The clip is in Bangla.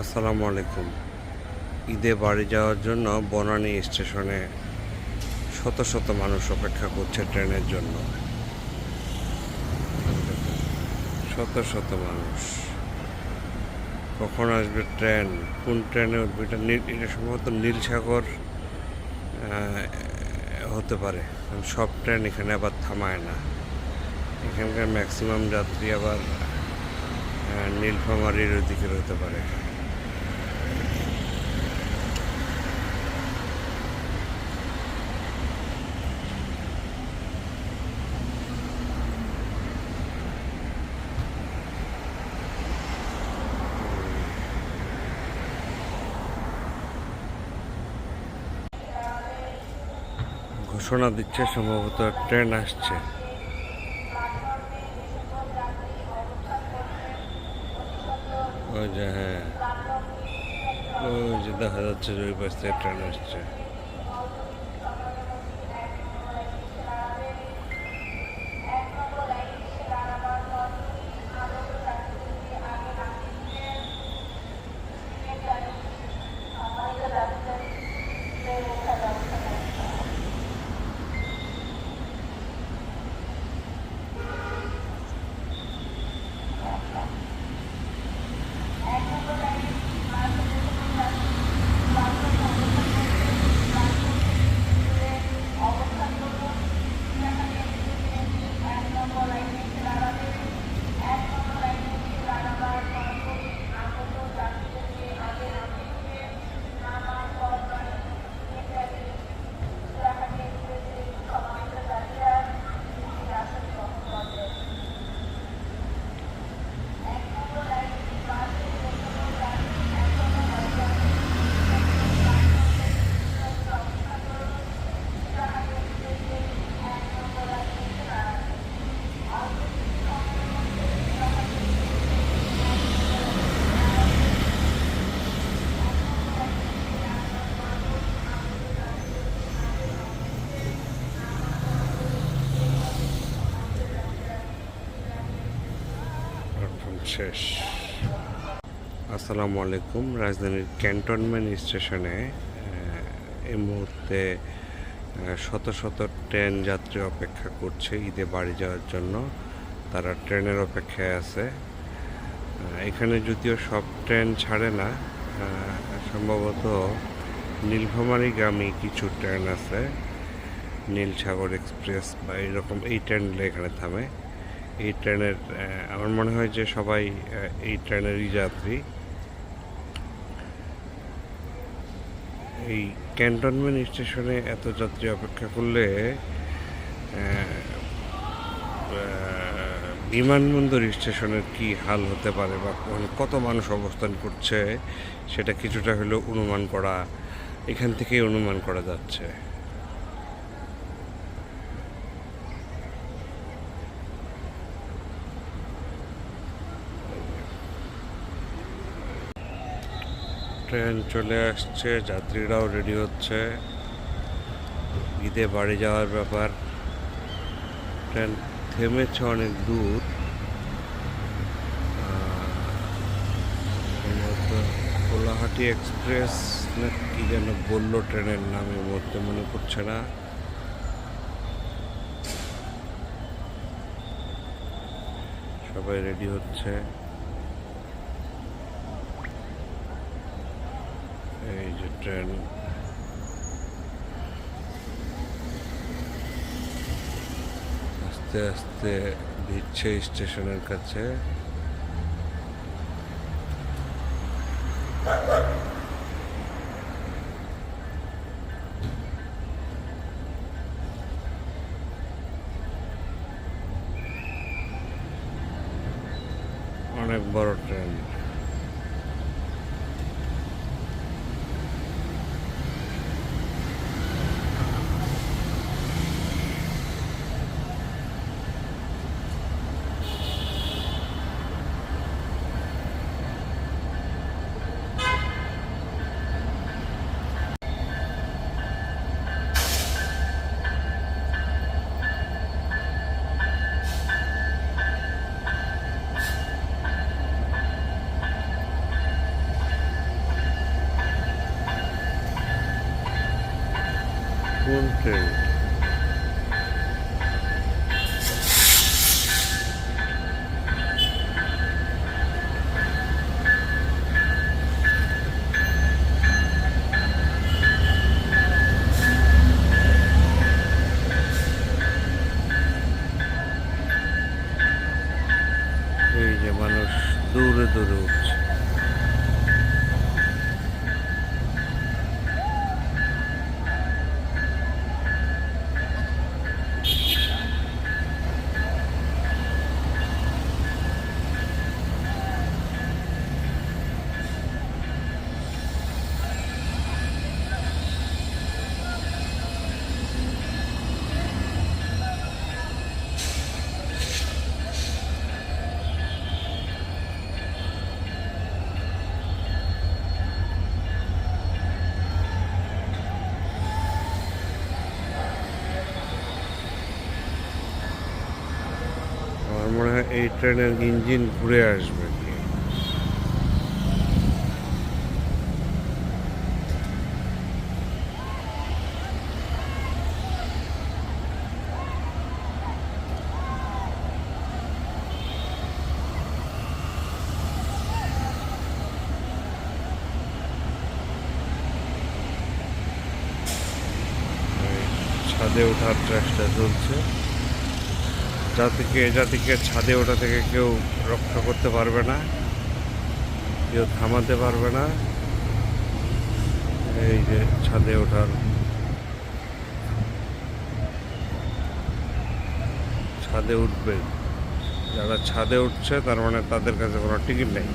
আসসালামু আলাইকুম। ঈদে বাড়ি যাওয়ার জন্য বনানী স্টেশনে শত শত মানুষ অপেক্ষা করছে ট্রেনের জন্য। শত শত মানুষ। কখন আসবে ট্রেন? কোন ট্রেনে উঠবে? এটা নীল, এটা সম্ভবত নীলসাগর হতে পারে। সব ট্রেন এখানে আবার থামায় না। এখানকার ম্যাক্সিমাম যাত্রী আবার নীলফামারীর ওদিকের হতে পারে। ঘোষণা দিচ্ছে, সম্ভবত ট্রেন আসছে। ওই যে হ্যাঁ। ওই যে দেখা যাচ্ছে ওই পাশ থেকে ট্রেন আসছে এখন শেষ। আসসালামু আলাইকুম। রাজধানীর ক্যান্টনমেন্ট স্টেশনে এই মুহূর্তে শত শত ট্রেন যাত্রী অপেক্ষা করছে ঈদে বাড়ি যাওয়ার জন্য। তারা ট্রেনের অপেক্ষায় আছে। এখানে যদিও সব ট্রেন ছাড়ে না সম্ভবত নীলফামারীগামী কিছু ট্রেন আছে, নীলসাগর এক্সপ্রেস বা এরকম এই ট্রেনগুলো এখানে থামে। এই ট্রেনের আমার মনে হয় যে সবাই এই ট্রেনেরই যাত্রী। এই ক্যান্টনমেন্ট স্টেশনে এত যাত্রী অপেক্ষা করলে বিমানবন্দর স্টেশনের কি হাল হতে পারে বা কত মানুষ অবস্থান করছে, সেটা কিছুটা হলেও অনুমান করা, এখান থেকেই অনুমান করা যাচ্ছে। ট্রেন চলে আসছে, যাত্রীরাও রেডি হচ্ছে। ঈদে বাড়ি যাওয়ার ব্যাপার। ট্রেন থেমেছে অনেক দূর। কোলাহাটি এক্সপ্রেস, না, কি যেন বলল ট্রেনের নাম এই মুহূর্তে মনে পড়ছে না। সবাই রেডি হচ্ছে এই যে ট্রেন। আস্তে আস্তে ভিড়ছে স্টেশনের কাছে। অনেক বড় ট্রেন। কোন ট্রেন মনে হয় এই ট্রেনের ইঞ্জিন ঘুরে আসবে। ছাদে ওঠার চেষ্টা চলছে। জাতিকে থেকে ছাদে, ওটা থেকে কেউ রক্ষা করতে পারবে না, কেউ থামাতে পারবে না। এই যে ছাদে ওঠার ছাদে উঠবে। যারা ছাদে উঠছে, তার মানে তাদের কাছে কোনো টিকিট নেই।